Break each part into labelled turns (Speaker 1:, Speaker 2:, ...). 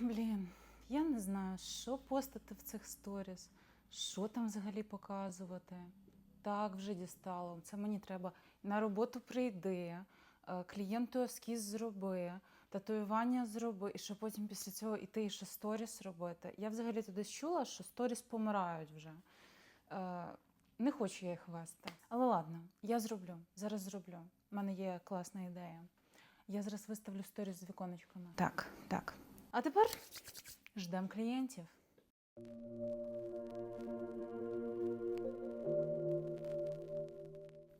Speaker 1: Блін, я не знаю, що постати в цих сторіс, що там взагалі показувати. Так вже дістало. Це мені треба на роботу прийди, е, клієнту ескіз зроби, татуювання зроби, і що потім після цього іти і ще сторіс робити. Я взагалі туди чула, що сторіс помирають вже. Е, Не хочу я їх вести. Але ладно, я зроблю. Зараз зроблю. У мене є класна ідея. Я зараз виставлю сторіс з віконечками. Так, так. А тепер ждемо клієнтів.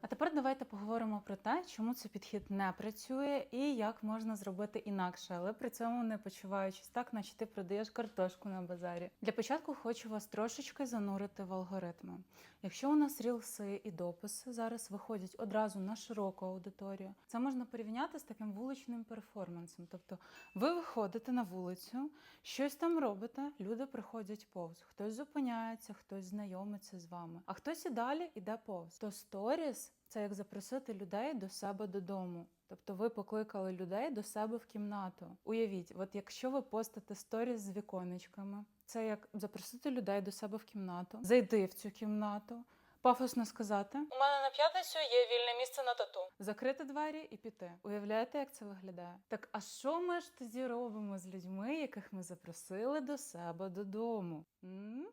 Speaker 1: А тепер давайте поговоримо про те, чому цей підхід не працює і як можна зробити інакше, але при цьому не почуваючись так, наче ти продаєш картошку на базарі. Для початку хочу вас трошечки занурити в алгоритми. Якщо у нас рілси і дописи зараз виходять одразу на широку аудиторію, це можна порівняти з таким вуличним перформансом. Тобто ви виходите на вулицю, щось там робите, люди приходять повз. Хтось зупиняється, хтось знайомиться з вами, а хтось і далі іде повз. То сторіс це як запросити людей до себе додому. Тобто ви покликали людей до себе в кімнату. Уявіть, от якщо ви постите сторіс з віконечками, це як запросити людей до себе в кімнату, зайди в цю кімнату, пафосно сказати: У мене на п'ятницю є вільне місце на тату. Закрити двері і піти. Уявляєте, як це виглядає? Так а що ми ж тоді робимо з людьми, яких ми запросили до себе додому? М?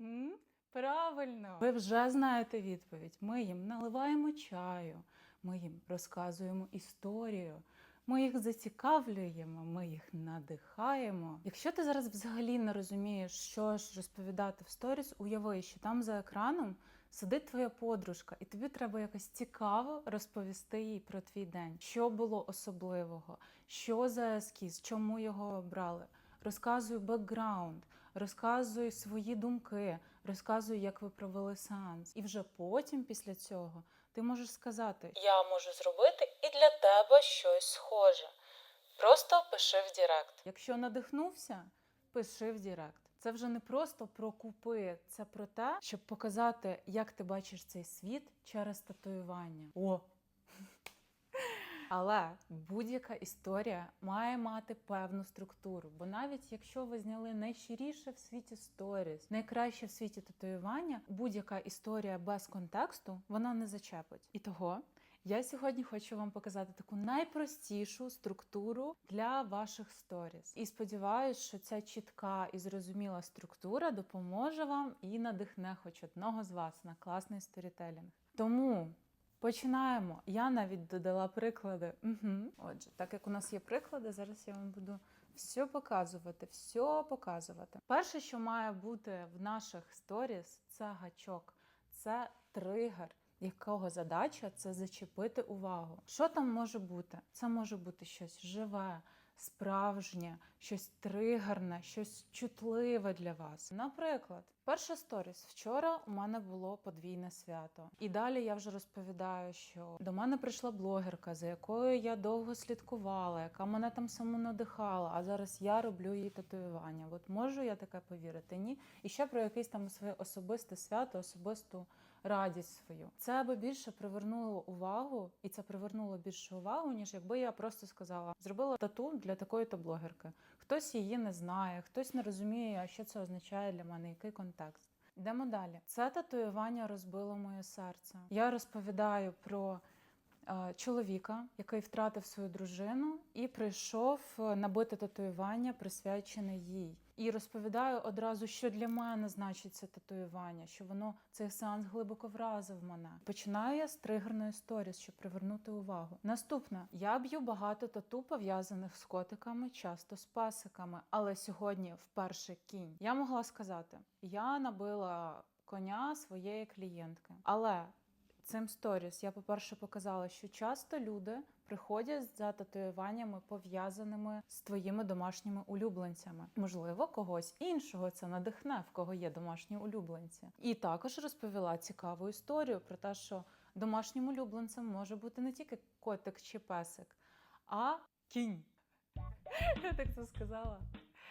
Speaker 1: М? Правильно, ви вже знаєте відповідь. Ми їм наливаємо чаю, ми їм розказуємо історію. Ми їх зацікавлюємо, ми їх надихаємо. Якщо ти зараз взагалі не розумієш, що ж розповідати в сторіс, уяви, що там за екраном сидить твоя подружка, і тобі треба якось цікаво розповісти їй про твій день, що було особливого, що за ескіз, чому його обрали. Розказуй бекграунд, розказуй свої думки, розказуй, як ви провели сеанс. І вже потім, після цього, ти можеш сказати: Я можу зробити і для тебе щось схоже. Просто пиши в Дірект. Якщо надихнувся, пиши в Дірект. Це вже не просто про купи, це про те, щоб показати, як ти бачиш цей світ через татуювання. О! Але будь-яка історія має мати певну структуру. Бо навіть якщо ви зняли найщиріше в світі сторіс, найкраще в світі татуювання, будь-яка історія без контексту вона не зачепить. І того я сьогодні хочу вам показати таку найпростішу структуру для ваших сторіс. І сподіваюся, що ця чітка і зрозуміла структура допоможе вам і надихне хоч одного з вас на класний сторітелінг. Тому Починаємо. Я навіть додала приклади. Угу. Отже, так як у нас є приклади, зараз я вам буду все показувати, все показувати. Перше, що має бути в наших сторіс, це гачок, це тригер. Якого задача це зачепити увагу? Що там може бути? Це може бути щось живе, справжнє, щось тригерне, щось чутливе для вас. Наприклад, перша сторіс. Вчора у мене було подвійне свято. І далі я вже розповідаю, що до мене прийшла блогерка, за якою я довго слідкувала, яка мене там саму надихала. А зараз я роблю їй татуювання. От можу я таке повірити? Ні. І ще про якесь там своє особисте свято, особисту радість свою. Це би більше привернуло увагу, і це привернуло більше увагу, ніж якби я просто сказала: зробила тату для такої-то блогерки. Хтось її не знає, хтось не розуміє, що це означає для мене, який контекст. Йдемо далі. Це татуювання розбило моє серце. Я розповідаю про чоловіка, який втратив свою дружину і прийшов е, набити татуювання, присвячене їй. І розповідаю одразу, що для мене значить це татуювання, що воно цей сеанс глибоко вразив мене. Починаю я з тригерної сторіс, щоб привернути увагу. Наступне я б'ю багато тату пов'язаних з котиками, часто з песиками. Але сьогодні вперше кінь. Я могла сказати: я набила коня своєї клієнтки, але цим сторіс я, по-перше, показала, що часто люди приходять за татуюваннями, пов'язаними з твоїми домашніми улюбленцями. Можливо, когось іншого це надихне, в кого є домашні улюбленці. І також розповіла цікаву історію про те, що домашнім улюбленцем може бути не тільки котик чи песик, а кінь. Я так це сказала.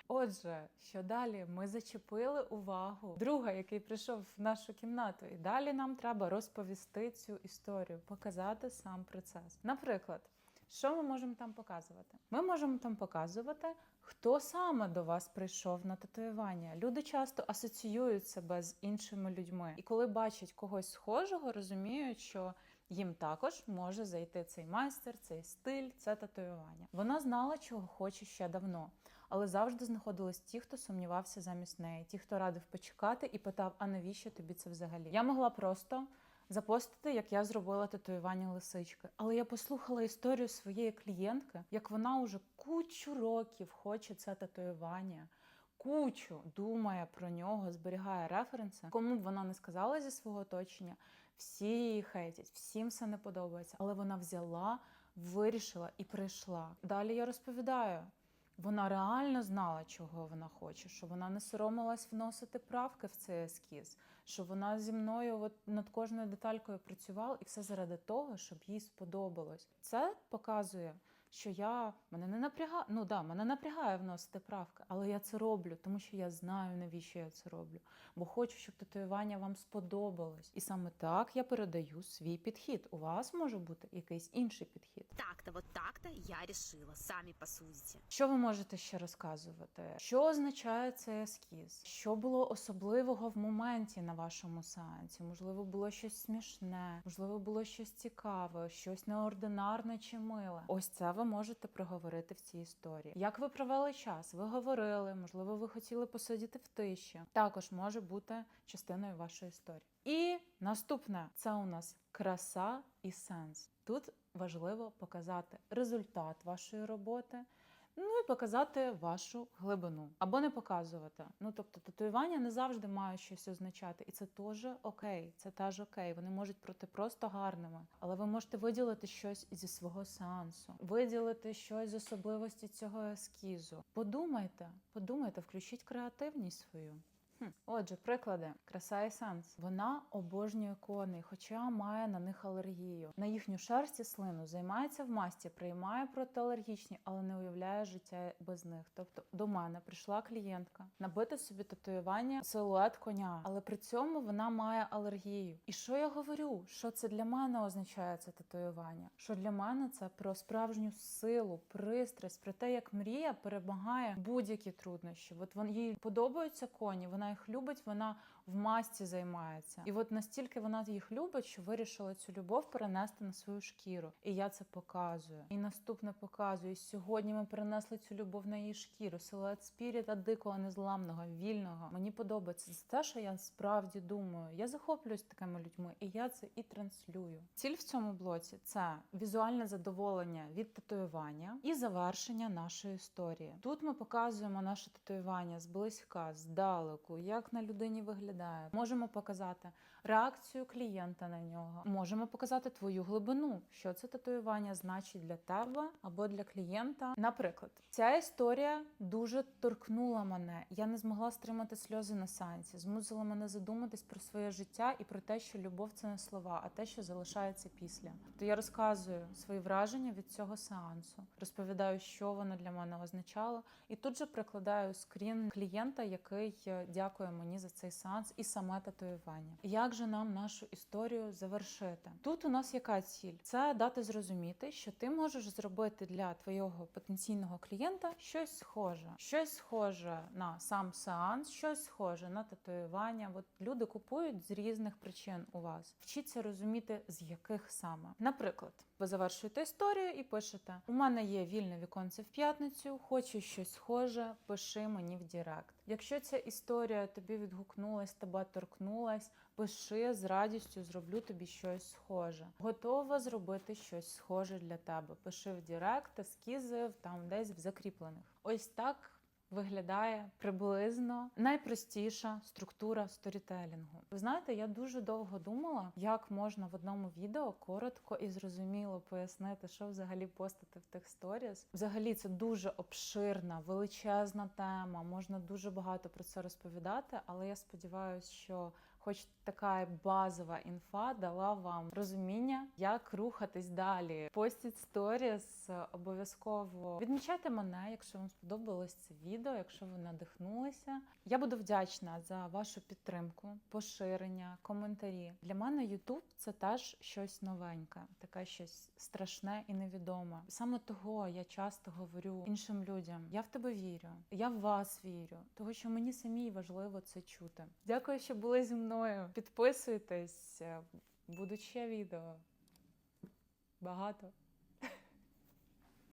Speaker 1: Отже, що далі? Ми зачепили увагу друга, який прийшов в нашу кімнату, і далі нам треба розповісти цю історію, показати сам процес. Наприклад, Що ми можемо там показувати? Ми можемо там показувати, хто саме до вас прийшов на татуювання. Люди часто асоціюють себе з іншими людьми, і коли бачать когось схожого, розуміють, що їм також може зайти цей майстер, цей стиль, це татуювання. Вона знала, чого хоче ще давно. Але завжди знаходились ті, хто сумнівався замість неї, ті, хто радив почекати і питав: а навіщо тобі це взагалі? Я могла просто запостити, як я зробила татуювання лисички. Але я послухала історію своєї клієнтки, як вона уже кучу років хоче це татуювання. Кучу думає про нього, зберігає референси. Кому б вона не сказала зі свого оточення, всі її хейтять, всім все не подобається. Але вона взяла, вирішила і прийшла. Далі я розповідаю. Вона реально знала, чого вона хоче, що вона не соромилась вносити правки в цей ескіз, що вона зі мною от над кожною деталькою працювала, і все заради того, щоб їй сподобалось. Це показує, що я мене не напрягає. Ну да, мене напрягає вносити правки, але я це роблю, тому що я знаю, навіщо я це роблю. Бо хочу, щоб татуювання вам сподобалось. І саме так я передаю свій підхід. У вас може бути якийсь інший підхід.
Speaker 2: Так-то, вот так-то я решила. Сами посудите.
Speaker 1: Що ви можете ще розказувати? Що означає цей ескіз? Що було особливого в моменті на вашому сеансі? Можливо, було щось смішне, можливо, було щось цікаве, щось неординарне чи миле. Ось це ви можете проговорити в цій історії. Як ви провели час? Ви говорили, можливо, ви хотіли посидіти в тиші. Також може бути частиною вашої історії. І наступне це у нас краса і сенс. Тут важливо показати результат вашої роботи. Ну і показати вашу глибину або не показувати. Ну тобто, татуювання не завжди мають щось означати, і це теж окей. Це теж окей. Вони можуть бути просто гарними, але ви можете виділити щось зі свого сеансу, виділити щось з особливості цього ескізу. Подумайте, подумайте, включіть креативність свою. Отже, приклади. Краса і сенс. Вона обожнює коней, хоча має на них алергію. На їхню шерсть і слину займається в масті, приймає протиалергічні, але не уявляє життя без них. Тобто до мене прийшла клієнтка набити собі татуювання силует коня, але при цьому вона має алергію. І що я говорю? Що це для мене означає це татуювання? Що для мене це про справжню силу, пристрасть, про те, як мрія перемагає будь-які труднощі. От вон їй подобаються коні, вона їх любить, вона в масті займається. І от настільки вона їх любить, що вирішила цю любов перенести на свою шкіру. І я це показую. І наступне показую. Сьогодні ми перенесли цю любов на її шкіру. Силует спіріта дикого, незламного, вільного. Мені подобається це те, що я справді думаю. Я захоплююсь такими людьми, і я це і транслюю. Ціль в цьому блоці це візуальне задоволення від татуювання і завершення нашої історії. Тут ми показуємо наше татуювання зблизька, здалеку, як на людині виглядає. Можемо показати реакцію клієнта на нього. Можемо показати твою глибину, що це татуювання значить для тебе або для клієнта. Наприклад, ця історія дуже торкнула мене. Я не змогла стримати сльози на сеансі, змусила мене задуматись про своє життя і про те, що любов це не слова, а те, що залишається після. То я розказую свої враження від цього сеансу, розповідаю, що воно для мене означало, і тут же прикладаю скрін клієнта, який е, дякує мені за цей сеанс і саме татуювання. Як же нам нашу історію завершити? Тут у нас яка ціль? Це дати зрозуміти, що ти можеш зробити для твого потенційного клієнта щось схоже, щось схоже на сам сеанс, щось схоже на татуювання. От люди купують з різних причин у вас. Вчіться розуміти, з яких саме. Наприклад, ви завершуєте історію і пишете: У мене є вільне віконце в п'ятницю, хочу щось схоже, пиши мені в Дірект. Якщо ця історія тобі відгукнулась, тебе торкнулась, пиши з радістю, зроблю тобі щось схоже. Готова зробити щось схоже для тебе. Пиши в Дірект, ескізи там десь в закріплених. Ось так. Виглядає приблизно найпростіша структура сторітелінгу. Ви знаєте, я дуже довго думала, як можна в одному відео коротко і зрозуміло пояснити, що взагалі постати в тих сторіс. Взагалі, це дуже обширна, величезна тема. Можна дуже багато про це розповідати, але я сподіваюся, що Хоч така базова інфа дала вам розуміння, як рухатись далі. Постіть сторіс обов'язково. Відмічайте мене, якщо вам сподобалось це відео, якщо ви надихнулися. Я буду вдячна за вашу підтримку, поширення, коментарі. Для мене YouTube – це теж щось новеньке, таке щось страшне і невідоме. Саме того я часто говорю іншим людям: я в тебе вірю, я в вас вірю, того що мені самій важливо це чути. Дякую, що були зі мною. Підписуйтесь, будуть ще відео. Багато.